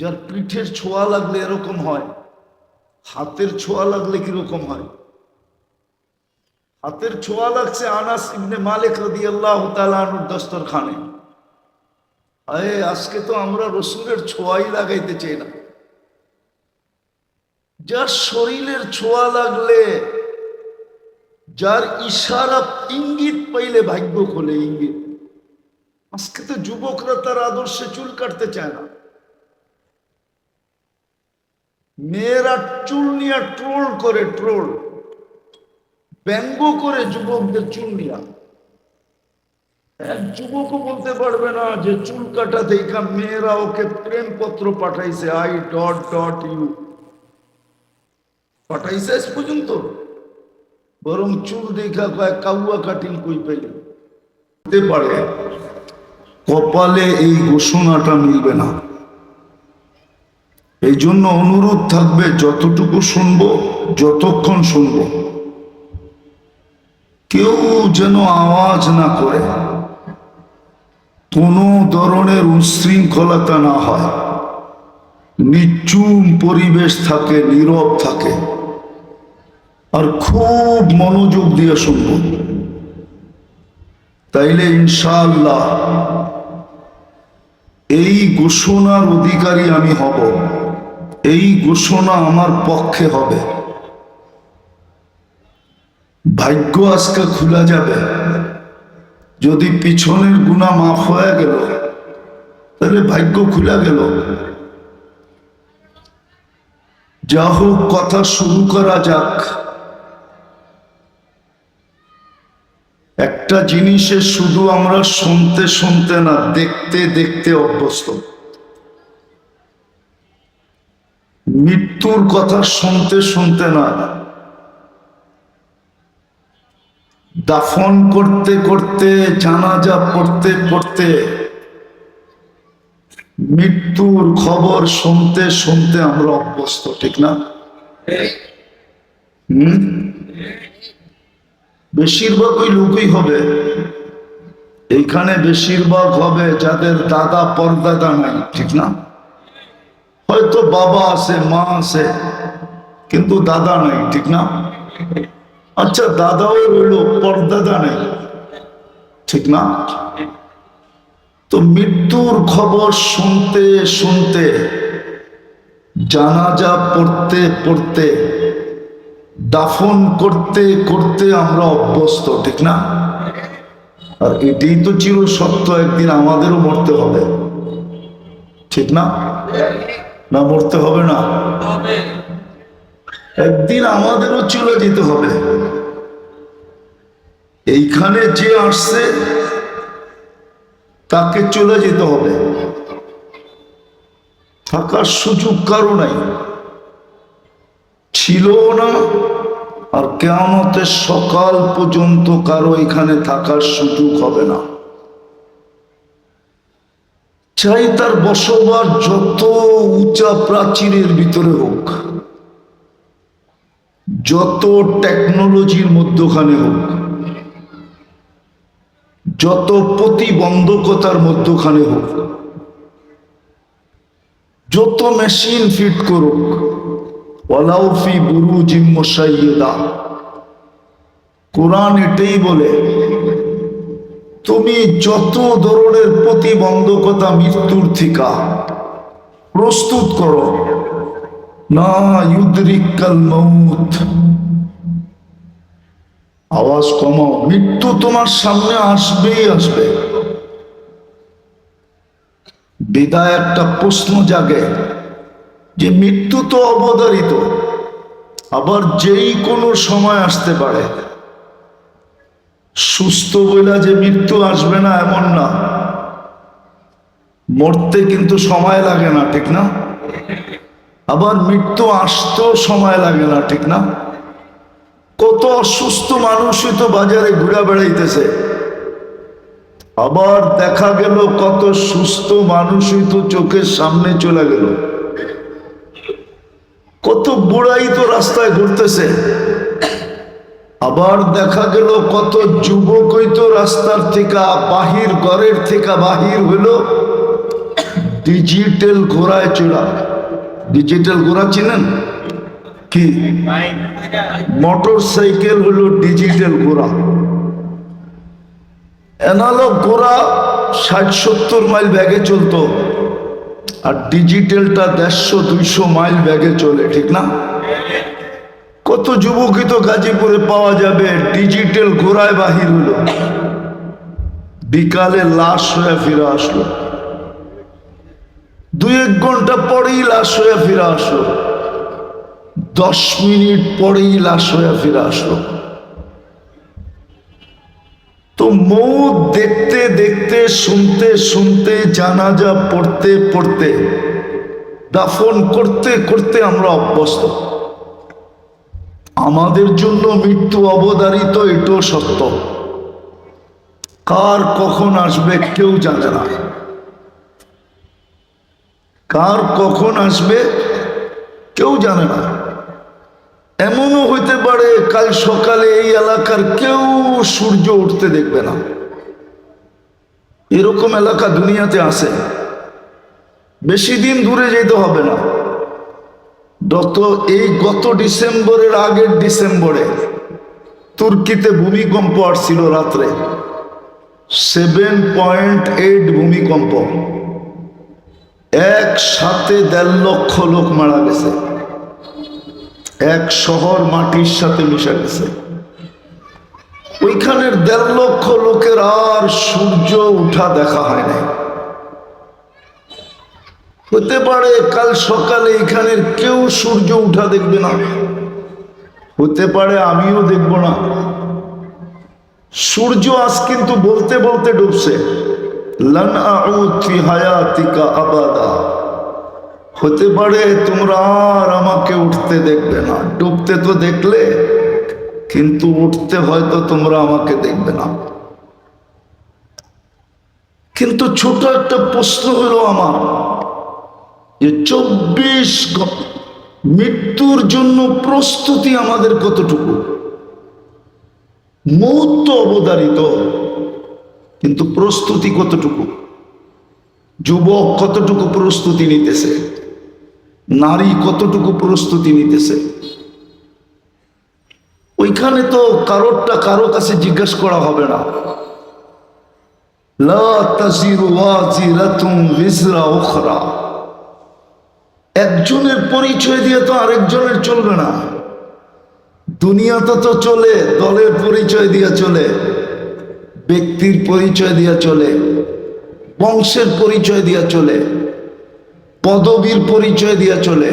যার পিঠের ছোঁয়া লাগলে এরকম হয়, হাতের ছোঁয়া লাগলে কীরকম হয়? হাতের ছোঁয়া লাগছে আনাস ইবনে মালিক রদি আল্লাহ তালুর দস্তরখানে। আরে, আজকে তো আমরা রসুলের ছোঁয়াই লাগাইতে চাই না। যার শরীরের ছোঁয়া লাগলে, যার ইশারা ইঙ্গিত পাইলে ভাগ্য খোলে ইঙ্গিত। আজকে তো যুবকরা তার আদর্শে চুল কাটতে চায় না। মেয়েরা চুল নিয়ে ট্রোল করে ট্রোল। ব্যঙ্গ করে যুবকদের চুল নিয়া। এক যুবকও বলতে পারবে না যে চুল কাটা দেখা মেয়েরা ওকে প্রেম পত্র পাঠাইছে। আই ডট ডট ইউ পাঠাইছে পর্যন্ত। বরং চুল দেখা কয় কাউয়া কাটিং কই পেলে। পারে। কপালে এই ঘোষণাটা মিলবে না। এই জন্য অনুরোধ থাকবে, যতটুকু শুনব, যতক্ষণ শুনব। কেউ যেন আওয়াজ না করে। কোনো ধরনের উশৃঙ্খলতা না হয়। নিচুম পরিবেশ থাকে, নীরব থাকে। আর খুব মনোযোগ দিয়ে শুনব। তাইলে ইনশাআল্লাহ এই ঘোষণার অধিকারী আমি হব। এই ঘোষণা আমার পক্ষে হবে। ভাগ্য আজকে খোলা যাবে। যদি পিছনের গুণা মাফ হয়ে গেল, তাহলে ভাগ্য খুলে গেল। যা হোক, কথা শুরু করা যাক। একটা জিনিসে শুধু আমরা শুনতে শুনতে না, দেখতে দেখতে অভ্যস্ত। মৃত্যুর কথা শুনতে শুনতে না। দাফন করতে করতে, জানাজা পড়তে পড়তে, মৃত্যুর খবর শুনতে শুনতে আমরা অভ্যস্ত, ঠিক না? হুম? বেশিরভাগ ওই লোকই হবে। এইখানে বেশিরভাগ হবে যাদের দাদা পরদাদা নাই, ঠিক না? হয়তো বাবা আছে, মা আছে, কিন্তু দাদা নাই, ঠিক না? আচ্ছা দাদাও রইল পরদাদা নেই, ঠিক না? তো মৃত্যুর খবর শুনতে শুনতে, জানাজা পড়তে পড়তে, দাফন করতে করতে আমরা অভ্যস্ত, ঠিক না? আর এটাই তো চির সত্য একদিন আমাদেরও মরতে হবে, ঠিক না? না মরতে হবে না। একদিন আমাদেরও চলে যেতে হবে। এইখানে যে আসছে তাকে চলে যেতে হবে। থাকার সুযোগ কারও নাই। ছিল না আর কেমতের সকাল পর্যন্ত কারও এখানে থাকার সুযোগ হবে না। চাই তার বসবাস যত উঁচা প্রাচীরের ভিতরে হোক, যত টেকনোলজির মধ্যখানে হোক, যত প্রতিবন্ধকতার মধ্যখানে হোক, যত মেশিন ফিট করুক ওয়ালাউফি বুরু জিম্মসাইয়েদা কোরআন এটাই বলে তুমি যত ধরনের প্রতিবন্ধকতা মৃত্যুর থিকা, প্রস্তুত করো। না ইউদ্রিকাল মৌত আওয়াজ কমাও, মৃত্যু তোমার সামনে আসবেই আসবে। বিদায় একটা প্রশ্ন জাগে, যে মৃত্যু তো অবধারিত, আবার যেই কোনো সময় আসতে পারে। সুস্থ বইলা যে মৃত্যু আসবে না এমন না। মরতে কিন্তু সময় লাগে না, ঠিক না? আবার মৃত্যু আসতেও সময় লাগে না, ঠিক না? কত অসুস্থ মানুষই তো বাজারে ঘুরে বেড়াইতেছে। আবার দেখা গেল কত সুস্থ মানুষই তো চোখের সামনে চলে গেল। কত বুড়াই তো রাস্তায় ঘুরতেছে। আবার দেখা গেল কত যুবকই তো রাস্তার থেকে, বাহির, ঘরের থেকে বাহির হইল ডিজিটাল ঘোড়ায় চড়া। ডিজিটাল ঘোড়া চিনেন? কি? মোটর সাইকেল হলো ডিজিটাল ঘোড়া। অ্যানালগ ঘোড়া ষাট সত্তর মাইল ব্যাগে চলতো। আর ডিজিটালটা দেড়শো দুইশো মাইল ব্যাগে চলে, ঠিক না? কত যুবকই তো গাজীপুরে পাওয়া যাবে? ডিজিটাল ঘোড়ায় বাহির হলো। বিকালে লাশ হয়ে ফিরে আসলো। দুই এক ঘণ্টা পরেই লাশ হয়ে ফিরে আসলো। দশ মিনিট পরেই লাশ হয়ে ফিরে আসলো। তো মৌ দেখতে দেখতে, শুনতে শুনতে, জানাজা পড়তে পড়তে, দাফন করতে করতে আমরা অভ্যস্ত। আমাদের জন্য মৃত্যু অবধারিত, এটাও সত্য। কার কখন আসবে কেউ জানে না। কার কখন আসবে কেউ জানে না। এমনও হইতে পারে, কাল সকালে এই এলাকার কেউ সূর্য উঠতে দেখবে না। এরকম এলাকা দুনিয়াতে আছে। বেশি দিন দূরে যেতে হবে না। গত এই গত ডিসেম্বরের আগের ডিসেম্বরে তুর্কিতে ভূমিকম্প আসছিল রাত্রে। সেভেন পয়েন্ট এইট ভূমিকম্প। একসাথে দেড় লক্ষ লোক মারা গেছে। এক শহর মাটির সাথে মিশে গেছে। ওইখানের দেড় লক্ষ লোকের আর সূর্য উঠা দেখা হয় নাই। হতে পারে কাল সকালে এখানের কেউ সূর্য উঠা দেখবে না। হতে পারে আমিও দেখব না। সূর্য আজ কিন্তু বলতে বলতে ডুবছে। আবাদা। হতে পারে তোমরা আর আমাকে উঠতে দেখবে না। ডুবতে তো দেখলে, কিন্তু উঠতে হয়তো তোমরা আমাকে দেখবে না। কিন্তু ছোট একটা প্রশ্ন হলো আমার। যে চব্বিশ মৃত্যুর জন্য প্রস্তুতি আমাদের কতটুকু? মুহূর্ত অবদারিত কিন্তু প্রস্তুতি কতটুকু? যুবক কতটুকু প্রস্তুতি নিতেছে? নারী কতটুকু প্রস্তুতি নিতেছে? ওইখানে তো কারোরটা কারও কাছে জিজ্ঞেস করা হবে না। লা তাজিরু ওয়াজিরাতুম বিজরা উখরা। একজনের পরিচয় দিয়ে তো আরেকজনের চলবে না। দুনিয়াতে তো চলে, দলের পরিচয় দিয়ে চলে, ব্যক্তির পরিচয় দিয়ে চলে, বংশের পরিচয় দিয়া চলে, পদবীর পরিচয় দিয়া চলে,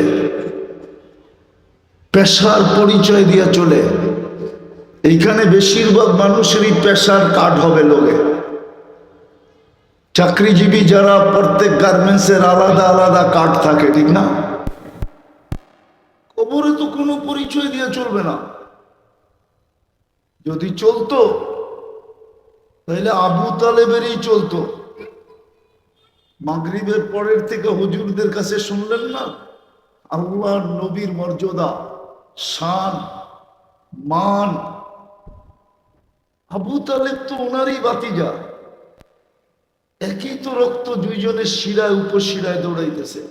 পেশার পরিচয় দিয়া চলে। এইখানে বেশিরভাগ মানুষেরই পেশার কার্ড হবে লোকে। চাকরিজীবী যারা প্রত্যেক গার্মেন্টসের আলাদা আলাদা কার্ড থাকে, ঠিক না? কবরে তো কোনো পরিচয় দিয়ে চলবে না। যদি চলতো, তাহলে আবু তালেবেরই চলতো। মাগরিবের পরের থেকে হুজুরদের কাছে শুনলেন না? আল্লাহর নবীর মর্যাদা, শান, মান। আবু তালেব তো ওনারই বাতিজা একই তো রক্ত দুইজনের শিরায় উপশিরায় দৌড়াইতেছে।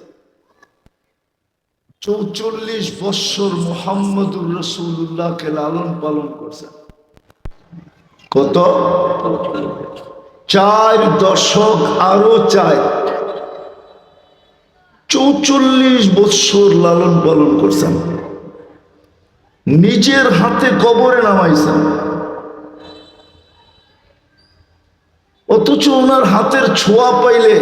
চৌচল্লিশ বৎসর মোহাম্মদুর রসুল্লাহকে লালন পালন করছেন কত? চার দশক আরও চাই চৌচল্লিশ বৎসর লালন পালন করছেন। নিজের হাতে কবরে নামাইছেন। অথচ ওনার হাতের ছোঁয়া পাইলে,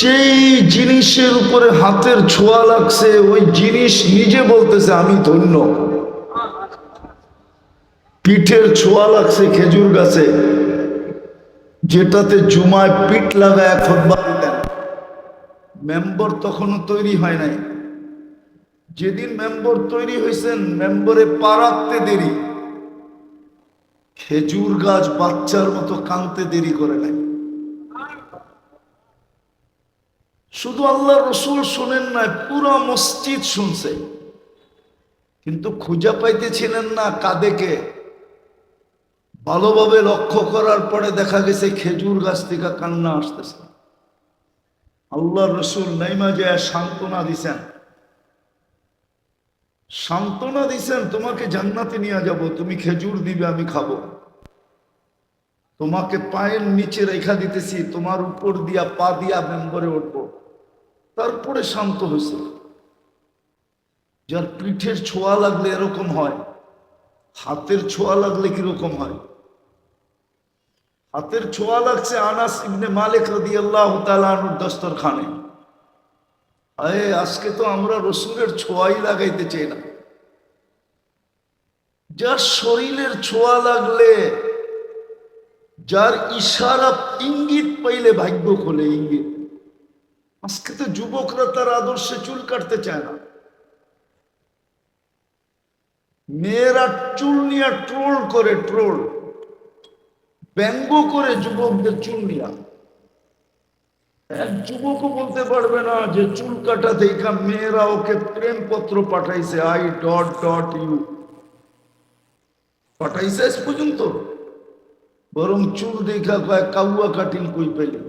যেই জিনিসের উপরে হাতের ছোঁয়া লাগছে, ওই জিনিস নিজে বলতেছে, আমি ধন্য। পিঠের ছোঁয়া লাগছে খেজুর গাছে, যেটাতে জুমায় পিঠ লাগায় খোদবা দিতেন মেম্বর তখনও তৈরি হয় নাই। যেদিন মেম্বর তৈরি হয়েছেন মেম্বরে পা রাখতে দেরি। খেজুর গাছ বাচ্চার মতো কানতে দেরি করে নাই। শুধু আল্লাহ রসুল শোনেন না পুরো মসজিদ শুনছে। কিন্তু খুঁজা পাইতেছিলেন না কাদেকে ভালোভাবে লক্ষ্য করার পরে দেখা গেছে খেজুর গাছ থেকে কান্না আসতেছে। আল্লাহ রসুল নাইমা যায় সান্ত্বনা দিছেন। সান্ত্বনা দিছেন, তোমাকে জান্নাতে নিয়ে যাব, তুমি খেজুর দিবে, আমি খাব। তোমাকে পায়ের নিচে রেখা দিতেছি, তোমার উপর দিয়া, পা দিয়া মেম্বরে উঠবো। তারপরে শান্ত হয়েছে যার পিঠের ছোঁয়া লাগলে এরকম হয়, হাতের ছোঁয়া লাগলে কীরকম হয়? হাতের ছোঁয়া লাগছে আনাস ইবনে মালিক রাদি আল্লাহ তালুর দস্তরখানে আরে আজকে তো আমরা রসুলের ছোঁয়াই লাগাইতে চাই না। যার শরীরের ছোঁয়া লাগলে, যার ইশারা ইঙ্গিত পাইলে ভাগ্য খোলে ইঙ্গিত। আজকে তো যুবকরা তার আদর্শে চুল কাটতে চায় না। মেয়েরা চুল নিয়ে ট্রোল করে, ট্রোল। ব্যঙ্গ করে যুবকদের চুল নিয়া। এক যুবকও বলতে পারবে না যে চুল কাটা দেখা মেয়েরা ওকে প্রেমপত্র পাঠাইছে আই ডট ডট ইউ পাঠাইছে আজ পর্যন্ত। বরং চুল দেখা কয় কাউয়া কাটিং কই পেলে